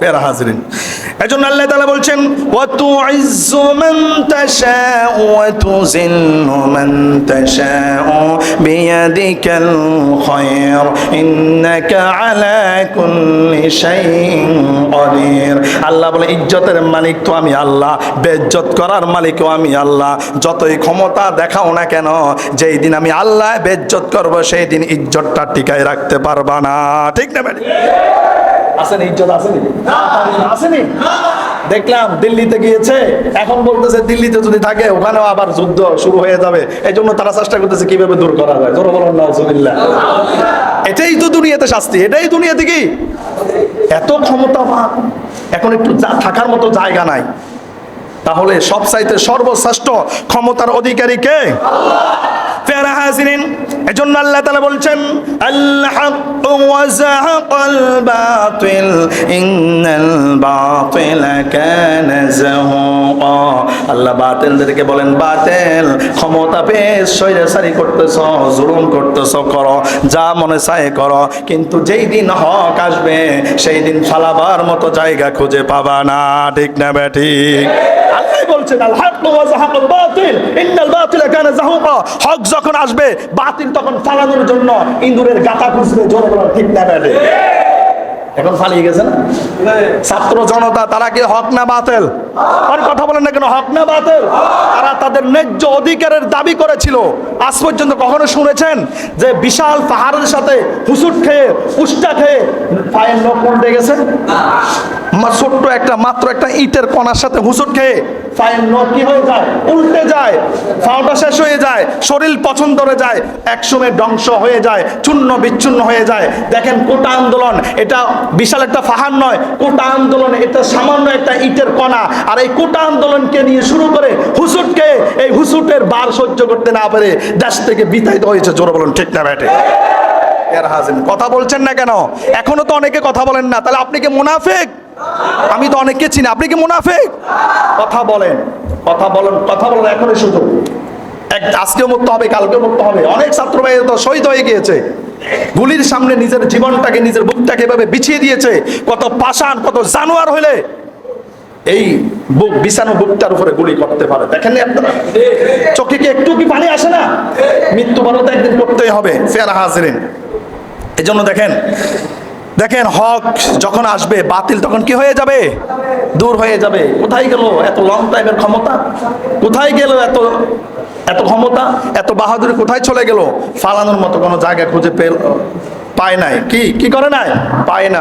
পেয়ারা হাজরিন। এজন্য আল্লাহ তাআলা বলছেন ওয়া তুইজ্জু মান তাশাউ ওয়া তুযিল্লু মান তাশাউ বিয়াদিকাল খায়র। ইন্নাকা আলা কুল্লি শাইইন কাদির। আল্লাহ বলে, ইজ্জতের মালিক তো আমি আল্লাহ বেজ্জত করার মালিকও আমি আল্লাহ। যতই ক্ষমতা দেখাও না কেন, যেই দিন আমি আল্লাহ বেজ্জত করব, সেই দিন ইজ্জতটা টিকায় রাখতে পারবা না। ঠিক না ম্যাডাম আসেনি ইজ্জত আসেনি? আসেনি। দেখলাম দিল্লিতে গিয়েছে এখন বলতেছে দিল্লিতে যদি থাকে ওখানেও আবার যুদ্ধ শুরু হয়ে যাবে। এই জন্য তারা চেষ্টা করতেছে কীভাবে দূর করা যায়। জোর বলুন না এটাই তো দুনিয়াতে শাস্তি এটাই দুনিয়াতে কি? এত ক্ষমতাবান এখন একটু থাকার মতো জায়গা নাই। তাহলে সব চাইতে সর্বশ্রেষ্ঠ ক্ষমতার অধিকারী কে? ফেরা হাজিরিন। এজন্য আল্লাহ তাআলা বলছেন আল্লাহ ওয়া যাহাকাল বাতিল, ইন্নাল বাতিলা কানা যাহুকা। আল্লাহ বাতিলদেরকে বলেন, বাতিল, ক্ষমতা পেয়ে সৈরাসারি করতেছ, জুলুম করতেছ, করো, যা মনে চায় করো, কিন্তু যেই দিন হক আসবে, সেই দিন ফালাবার মতো জায়গা খুঁজে পাবা না। ঠিক না ব্যাঠিক বলছেন আল হক ওয়া যাহাকাল বাতিল, ইন্নাল বাতিলা কানা যাহুকা। হক যখন আসবে, বাতিল তখন ফালানোর জন্য ইন্দুরের গাতা খুঁজবে, জোরে বলো, ঠিক না ব্যাঠিক এখন ফালিয়ে গেছে না? ছাত্র জনতা, তারা কি হক না বাতিল? আর কথা বলেন না কেন, হক না বাতিল? তারা তাদের ন্যায্য অধিকারের দাবি করেছিল। আজ পর্যন্ত কখনো শুনেছেন যে বিশাল পাহাড়ের সাথে হুসুট খেয়ে উষ্টা খেয়ে পায়ের নখ উল্টে গেছে? ছোট্ট একটা, মাত্র একটা ইটের কণার সাথে হুসুট খেয়ে পায়ের নখ কি হয়ে যায়? উল্টে যায় পাওটা শেষ হয়ে যায়, শরীর পছন্দ হয়ে যায়, একসময় ধ্বংস হয়ে যায়, চূর্ণ বিচ্ছিন্ন হয়ে যায়। দেখেন কোটা আন্দোলন, এটা বিশাল একটা পাহাড় নয়, কোটা আন্দোলন, এটা সামান্য একটা ইটের কণা। আর এই কোটা আন্দোলনকে নিয়ে শুরু করে হুসুটকে এই হুসুটের বার সহ্য করতে না পারে, দেশ থেকে বিতাড়িত হয়েছে, জোরে বলুন, ঠিক না ব্যাটে? কথা বলছেন না কেন? এখনও তো অনেকে কথা বলেন না, তাহলে আপনি কি মুনাফেক? আমি তো অনেককে চিনি, আপনি কি মুনাফেক? কথা বলেন কথা বলেন কথা বলেন এখনই সুযোগ। এক, আজকেও মুক্ত হবে, কালকেও মুক্ত হবে। অনেক ছাত্র ভাই তো শহীদ হয়ে গিয়েছে। গুলির সামনে নিজের জীবনটাকে, নিজের বুকটাকে এভাবে বিছিয়ে দিয়েছে। কত পাষাণ, কত জানোয়ার হইলে এই বুক, বিছানো বুকটার উপরে গুলি করতে পারে। দেখেন আপনারা? চোখে কি একটু কি পানি আসে না? মৃত্যুবরণ তো একদিন করতেই হবে ফেরা হাজরিন। এই জন্য দেখেন দেখেন হক যখন আসবে, বাতিল তখন কি হয়ে যাবে? দূর হয়ে যাবে। কোথায় গেল এত লং টাইমের ক্ষমতা? কোথায় গেল এত এত ক্ষমতা? এত বাহাদুরি কোথায় চলে গেল? ফালানোর মতো কোনো জায়গা খুঁজে পেল পায় নাই। কি কি করে নাই? পায় না।